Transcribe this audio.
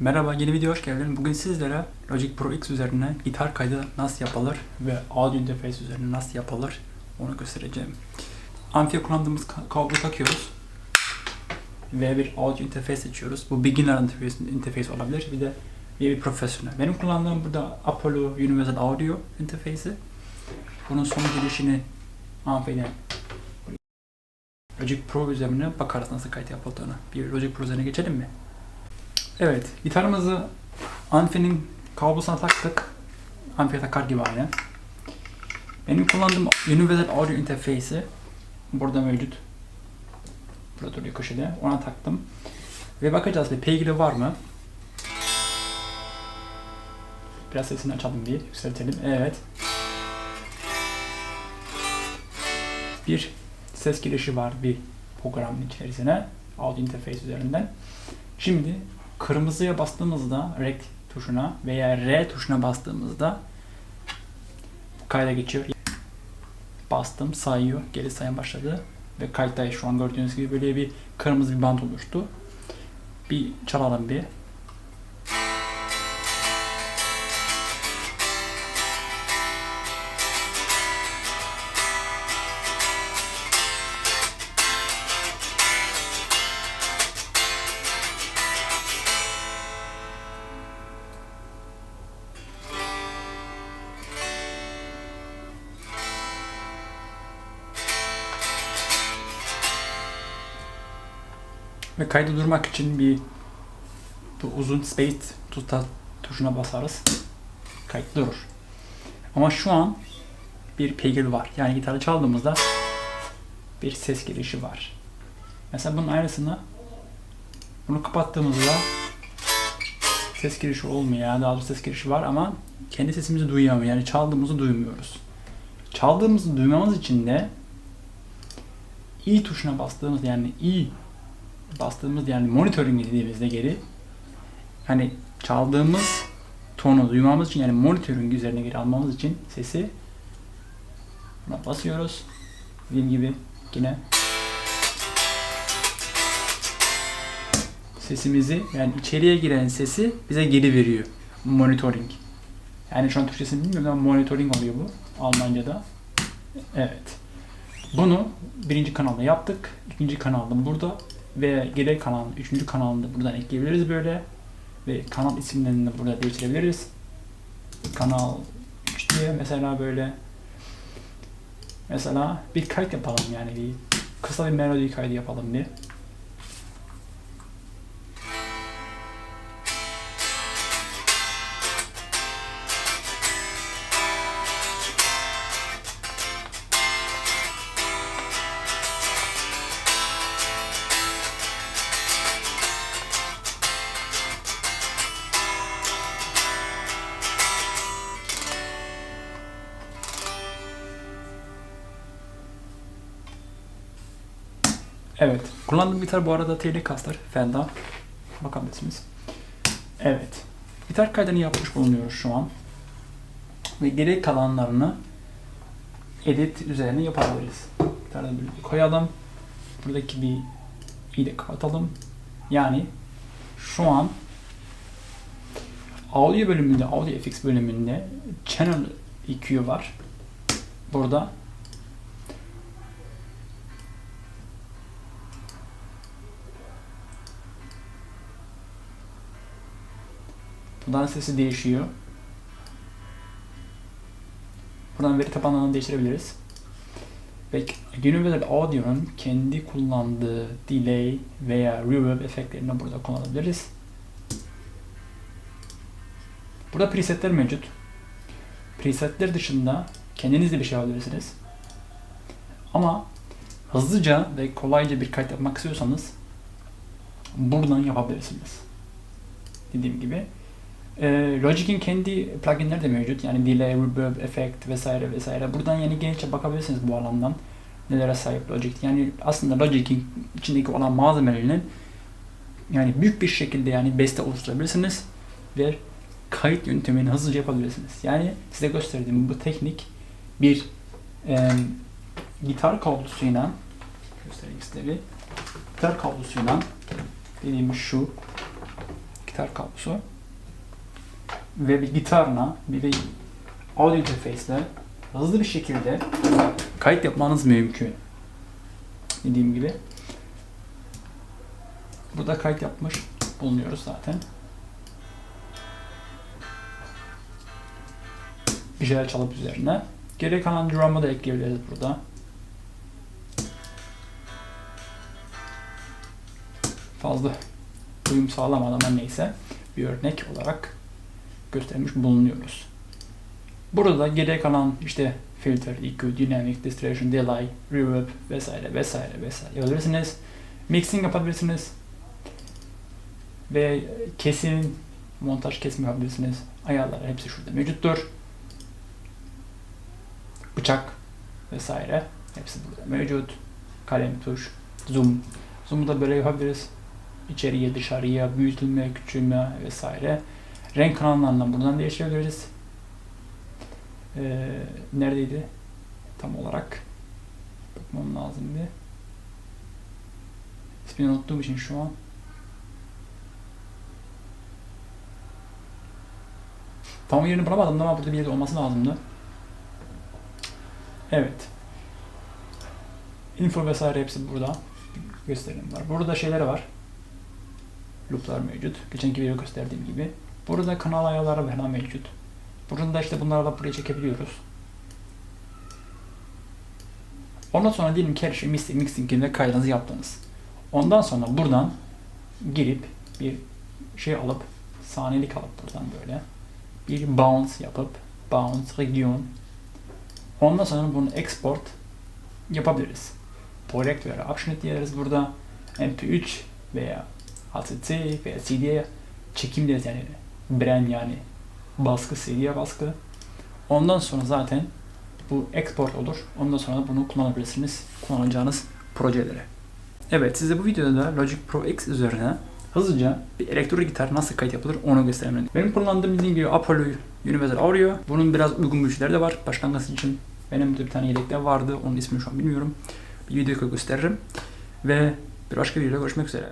Merhaba yeni video hoş geldin. Bugün sizlere Logic Pro X üzerine gitar kaydı nasıl yapılır ve audio interface üzerine nasıl yapılır onu göstereceğim. Amfiye kullandığımız ka- kablo takıyoruz ve bir audio interface seçiyoruz. Bu beginner interface olabilir bir de bir, bir profesyonel. Benim kullandığım burada Apollo Universal Audio interface'i. Bunun son girişini amfiden Logic Pro üzerine bakarız nasıl kayıt yapıldığını. Bir Logic Pro üzerine geçelim mi? Evet, gitarımızı amfinin kablosuna taktık. Amfiye takar gibi aynı. Benim kullandığım Universal Audio Interface'i burada mevcut. Burada duruyor köşede. Ona taktım. Ve bakacağız bir peygiri var mı? Biraz sesini açalım bir, yükseltelim. Evet. Bir ses girişi var bir programın içerisine. Audio Interface üzerinden. Şimdi kırmızıya bastığımızda rec tuşuna veya R tuşuna bastığımızda kayda geçiyor. Bastım sayıyor. Geri sayım başladı. Ve kayıttayız şu an gördüğünüz gibi böyle bir kırmızı bir band oluştu. Bir çalalım bir. Ve kaydı durmak için bir uzun space tuta, tuşuna basarız. Kayıt durur. Ama şu an bir peygir var. Yani gitarı çaldığımızda bir ses girişi var. Mesela bunun aynısını bunu kapattığımızda ses girişi olmuyor. Yani daha doğrusu ses girişi var ama kendi sesimizi duyamıyor. Yani çaldığımızı duymuyoruz. Çaldığımızı duymamız için de i tuşuna bastığımız yani i bastığımız yani monitoring dediğimizde geri hani çaldığımız tonu duymamız için yani monitoring üzerine geri almamız için sesi buna basıyoruz. Dediğim gibi yine sesimizi yani içeriye giren sesi bize geri veriyor. Monitoring. Yani şu an Türkçesini bilmiyorum ama monitoring oluyor bu Almanca'da. Evet. Bunu birinci kanalda yaptık. ikinci kanalda burada ve gerek kanalın üçüncü kanalını da buradan ekleyebiliriz böyle ve kanal isimlerini de burada değiştirebiliriz. Kanal 3 diye mesela böyle mesela bir kayıt yapalım yani bir kısa bir melodi kaydı yapalım bir. Evet. Kullandığım gitar bu arada Telecaster Fender. Bakabilirsiniz. Evet. Gitar kaydını yapmış bulunuyoruz şu an. Ve geri kalanlarını edit üzerine yapabiliriz. Gitarda bir koyalım. Buradaki bir i de kapatalım. Yani şu an audio bölümünde, audio FX bölümünde channel EQ var. Burada Buradan sesi değişiyor. Buradan veri tabanlarını değiştirebiliriz. Ve Universal Audio'nun kendi kullandığı delay veya reverb efektlerini burada kullanabiliriz. Burada presetler mevcut. Presetler dışında kendiniz de bir şey alabilirsiniz. Ama hızlıca ve kolayca bir kayıt yapmak istiyorsanız buradan yapabilirsiniz. Dediğim gibi ee, Logic'in kendi pluginleri de mevcut. Yani delay, reverb, effect vesaire vesaire. Buradan yani genççe bakabilirsiniz bu alandan. Nelere sahip Logic. Yani aslında Logic'in içindeki olan malzemelerinin yani büyük bir şekilde yani beste oluşturabilirsiniz ve kayıt yöntemini hızlıca yapabilirsiniz. Yani size gösterdiğim bu teknik bir e, gitar kablosuyla göstereyim size bir gitar kablosuyla dediğim şu gitar kablosu ve bir gitarla bir de audio interface'le hızlı bir şekilde kayıt yapmanız mümkün. Dediğim gibi. Burada kayıt yapmış bulunuyoruz zaten. Bir şeyler çalıp üzerine. Geri kalan drum'ı da ekleyebiliriz burada. Fazla uyum sağlamadı ama neyse bir örnek olarak göstermiş bulunuyoruz. Burada geriye kalan işte filter, EQ, dynamic, distortion, delay, reverb vesaire vesaire vesaire yapabilirsiniz. Mixing yapabilirsiniz. Ve kesim, montaj kesim yapabilirsiniz. Ayarlar hepsi şurada mevcuttur. Bıçak vesaire hepsi burada mevcut. Kalem, tuş, zoom. Zoom'u da böyle yapabiliriz. İçeriye, dışarıya, büyütülme, küçülme vesaire. Renk kanallarından buradan değiştirebiliriz. Ee, neredeydi? Tam olarak. Bakmam lazım bir. İsmini unuttuğum için şu an. Tam yerini bulamadım ama burada bir yerde olması lazımdı. Evet. Info vesaire hepsi burada. Gösterim var. Burada şeyler var. Looplar mevcut. Geçenki video gösterdiğim gibi. Burada kanal ayarları falan mevcut. Burada da işte bunları da buraya çekebiliyoruz. Ondan sonra diyelim ki her şey mixing, mixing'inde kaydınızı yaptınız. Ondan sonra buradan girip bir şey alıp saniyelik alıp buradan böyle bir bounce yapıp bounce region ondan sonra bunu export yapabiliriz. Project veya option diyeriz burada. MP3 veya ACC veya CD'ye çekim deriz yani brand yani baskı, CD baskı. Ondan sonra zaten bu export olur. Ondan sonra bunu kullanabilirsiniz. Kullanacağınız projelere. Evet size bu videoda da Logic Pro X üzerine hızlıca bir elektro gitar nasıl kayıt yapılır onu göstereyim. Benim kullandığım bildiğim gibi Apollo Universal Audio. Bunun biraz uygun güçleri de var. Başlangıç için benim de bir tane yedekler vardı. Onun ismini şu an bilmiyorum. Bir videoda gösteririm. Ve bir başka videoda görüşmek üzere.